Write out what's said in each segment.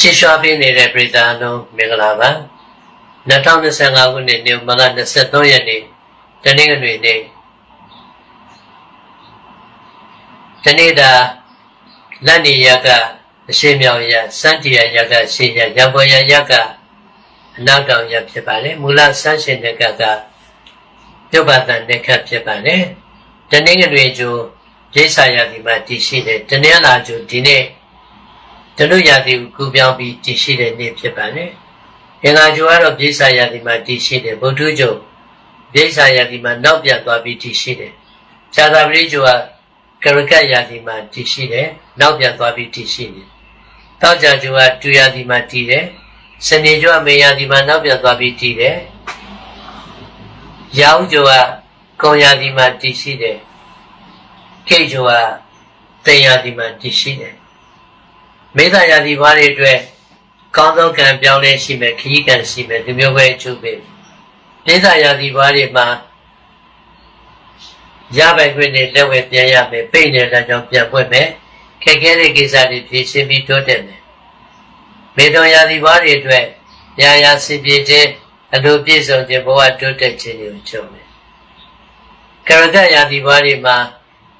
ချစ်ရွှာပေးနေတဲ့ပြည်သားအလုံးမင်္ဂလာပါ2025ခုနှစ်နိုဝင်ဘာလ23ရက်နေ့တနင်္ဂနွေနေ့တနေ့တာလက်နေရကအရှိမြောင်ရစန္တိယရကရှေ့ရရံပေါ်ရရကအနောက်တောင်ရဖြစ်ပါလေမူလဆန်းရှင်တဲ့ကကပြုတ်ပါတန်တဲ့ခတ်ဖြစ်ပါလေတနင်္ဂနွေကျိုးရိษာရဒီမှာတည်ရှိတယ်တနင်္လာကျိုးဒီနေ့ တလူရသည်ကိုကူပြောင်းပြီးတည်ရှိတဲ့နေ့ဖြစ်ပါလေအင်္ဂါကျိုးကတော့ရိษာရဒီမှာတည်ရှိတယ်ဗုဒ္ဓကျိုးရိษာရဒီမှာနောက်ပြန်သွားပြီးတည်ရှိတယ်ဇာတာပရိကျိုးကကရကတ်ရာဒီမှာတည်ရှိတယ်နောက်ပြန်သွားပြီးတည်ရှိတယ်တောက်ကြကျိုးကတူရာဒီမှာတည်တယ်စနေကျိုးကမေရာဒီမှာနောက်ပြန်သွားပြီးတည်တယ်ရောင်ကျိုးကကုံရာဒီမှာတည်ရှိတယ်ကိတ်ကျိုးကတင်ရာဒီမှာတည်ရှိတယ် မေတ္တာရာဒီဘာတွေအတွက်ကောင်းသောကံပြောင်းလဲရှိမယ်ခရီးကံရှိမယ်ဒီမျိုးပဲအကျိုးပေးမေတ္တာရာဒီဘာတွေမှာရပိုင်ခွင့်နဲ့လက်ဝဲပြန်ရမယ်ပိတ်နေတဲ့ကြောင့်ပြန်ပွင့်မယ်ခက်ခဲတဲ့ကိစ္စတွေဖြေရှင်းပြီးတိုးတက်မယ်မေတ္တာရာဒီဘာတွေအတွက်ရာရာစင်ပြေခြင်းအလိုပြည့်စုံခြင်းဘဝတိုးတက်ခြင်းတွေကိုချုပ်မယ်ကရကရာဒီဘာတွေမှာ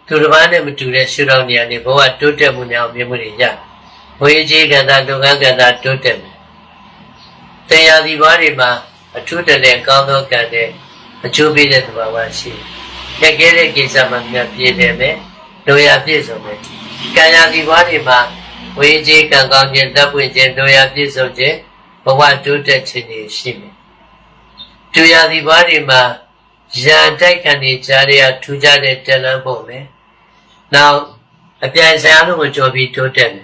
သူတစ်ပါးနဲ့မတူတဲ့ရှုထောင့်နေရာတွေဘဝတိုးတက်မှုများမြင်မှုတွေရ ဝေကြီးကံတာလုပ်ငန်းကံတာတိုးတက်မယ်တရားဒီဘာတွေမှာအထူးတလည်းကောင်းသောကံတဲ့အကျိုးပေးတဲ့သဘာဝရှိတယ်။ကြက်ခဲတဲ့ကိစ္စမှမြတ်ပြည့်တယ်မယ်။တို့ရပြည့်စုံမယ်။ကံရာဒီဘာတွေမှာဝေကြီးကံကောင်းခြင်းတပ်ပွင့်ခြင်းတို့ရပြည့်စုံခြင်းဘဝတိုးတက်ခြင်းတွေရှိမယ်။တူရာဒီဘာတွေမှာရန်တိုက်ခံနေကြတဲ့ထူးခြားတဲ့တလန်းပုံမယ်။နောက်အပြိုင်ဆိုင်အားလုံးကိုကြော်ပြီးတိုးတက်မယ်။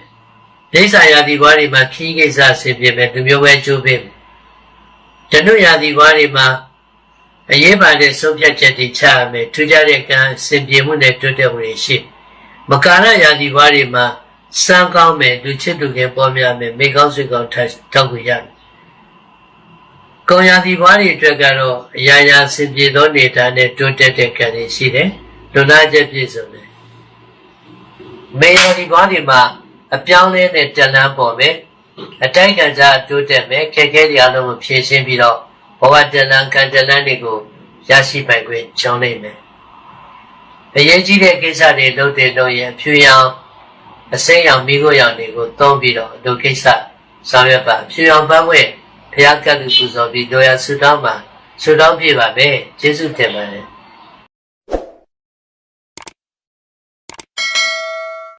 ဒိဋ္ဌာယာဒီဘွားတွေမှာခီးကိစ္စဆင်ပြေမယ်သူမျိုးပဲကျိုးပေးမယ်။ဓနုယာဒီဘွားတွေမှာအရေးပါတဲ့ဆုံးဖြတ်ချက်တွေချရမယ်ထူးခြားတဲ့ကံဆင်ပြေမှုနဲ့တိုးတက်မှုတွေရှိ။မကာရယာဒီဘွားတွေမှာစမ်းကောင်းမယ်လူချစ်သူခင်ပေါ်များမယ်မိကောင်းဆွေကောင်းထောက်ခွေရမယ်။ကောင်းရာဒီဘွားတွေအတွက်ကတော့အရာရာဆင်ပြေသောနေတာနဲ့တိုးတက်တဲ့ကံတွေရှိတယ်။လူနာချက်ပြည့်စုံတယ်။မေယာဒီဘွားတွေမှာ အပြောင်းလဲနဲ့တလန်းပေါ်မယ်အတိုင်းကံစားတိုးတက်မယ်ခက်ခဲတွေအလုံးကိုဖြည့်ရှင်းပြီးတော့ဘဝတလန်းကံတလန်းတွေကိုရရှိပိုင်ခွင့်ကြောင်းနိုင်မယ်အရေးကြီးတဲ့ကိစ္စတွေလုပ်တဲ့တော့ရင်အဖြူရောင်အစိမ်းရောင်မိခိုးရောင်တွေကိုသုံးပြီးတော့ဒုကိစ္စဆောင်ရွက်ပါအဖြူရောင်ပန်းဝဲဘုရားကတ်လူပူဇော်ပြီးတို့ရဆုတောင်းပါဆုတောင်းပြပါမယ်ကျေးဇူးတင်ပါတယ်